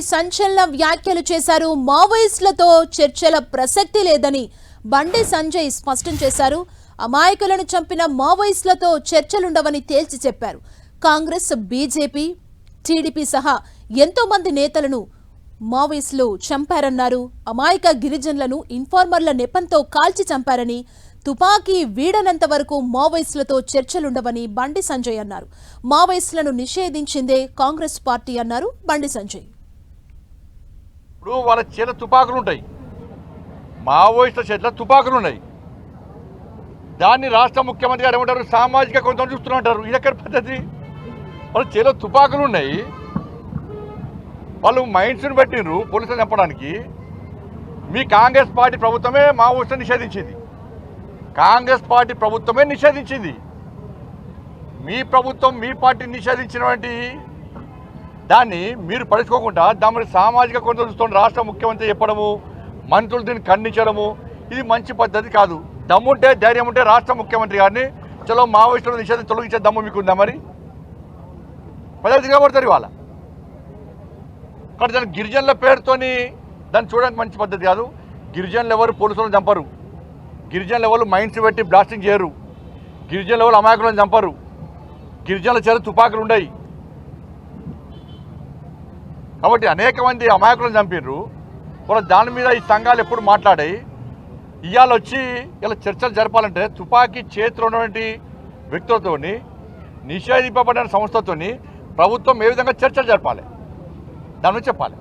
సంచలన వ్యాఖ్యలు చేశారు. మావోయిస్టులతో చర్చల ప్రసక్తి లేదని బండి సంజయ్ స్పష్టం చేశారు. అమాయకులను చంపిన మావోయిస్టులతో చర్చలుండవని తేల్చి చెప్పారు. కాంగ్రెస్ బీజేపీ టీడీపీ సహా ఎంతో మంది నేతలను మావోయిస్టులు చంపారన్నారు. అమాయక గిరిజనులను ఇన్ఫార్మర్ల నెపంతో కాల్చి చంపారని తుపాకీ వీడనంత వరకు మావోయిస్టులతో చర్చలుండవని బండి సంజయ్ అన్నారు. మావోయిస్టులను నిషేధించిందే కాంగ్రెస్ పార్టీ అన్నారు బండి సంజయ్. ఇప్పుడు వాళ్ళ చేతిలో తుపాకులు ఉంటాయి. మావోయిస్టుల చేతిలో తుపాకులు ఉన్నాయి. దాన్ని రాష్ట్ర ముఖ్యమంత్రి గారు ఏమంటారు? సామాజిక కొంత చూస్తున్నారు ఇది ఎక్కడ పద్ధతి? వాళ్ళ చేతిలో తుపాకులు ఉన్నాయి. వాళ్ళు మైండ్స్ని పెట్టిండ్రు పోలీసులు చంపడానికి. మీ కాంగ్రెస్ పార్టీ ప్రభుత్వమే మావోయిస్టులు నిషేధించింది. కాంగ్రెస్ పార్టీ ప్రభుత్వమే నిషేధించింది. మీ ప్రభుత్వం మీ పార్టీ నిషేధించినటువంటి దాన్ని మీరు పడుచుకోకుండా దాని సామాజిక కొంత చూస్తున్న రాష్ట్ర ముఖ్యమంత్రి చెప్పడము మంత్రులు దీన్ని ఖండించడము ఇది మంచి పద్ధతి కాదు. దమ్ముంటే ధైర్యం ఉంటే రాష్ట్ర ముఖ్యమంత్రి గారిని చలో మావోయిస్టులు నిషేధం తొలగించే దమ్ము మీకు ఉందా మరి? ప్రజలు దిగబడతారు ఇవాళ. కానీ దాని గిరిజనుల పేరుతోని దాన్ని చూడడానికి మంచి పద్ధతి కాదు. గిరిజనులు ఎవరు పోలీసులను చంపరు. గిరిజనులు ఎవరు మైండ్స్ పెట్టి బ్లాస్టింగ్ చేయరు. గిరిజనులు ఎవరు అమాయకులను చంపరు. గిరిజనుల చేత తుపాకులు ఉండయి. కాబట్టి అనేక మంది అమాయకులను చంపిర్రు. వాళ్ళ దాని మీద ఈ సంఘాలు ఎప్పుడు మాట్లాడాయి? ఇవాళ వచ్చి ఇలా చర్చలు జరపాలంటే తుపాకీ చేతిలో ఉన్నటువంటి వ్యక్తులతోని నిషేధింపబడిన సంస్థతోని ప్రభుత్వం ఏ విధంగా చర్చలు జరపాలి? దాని చెప్పాలి.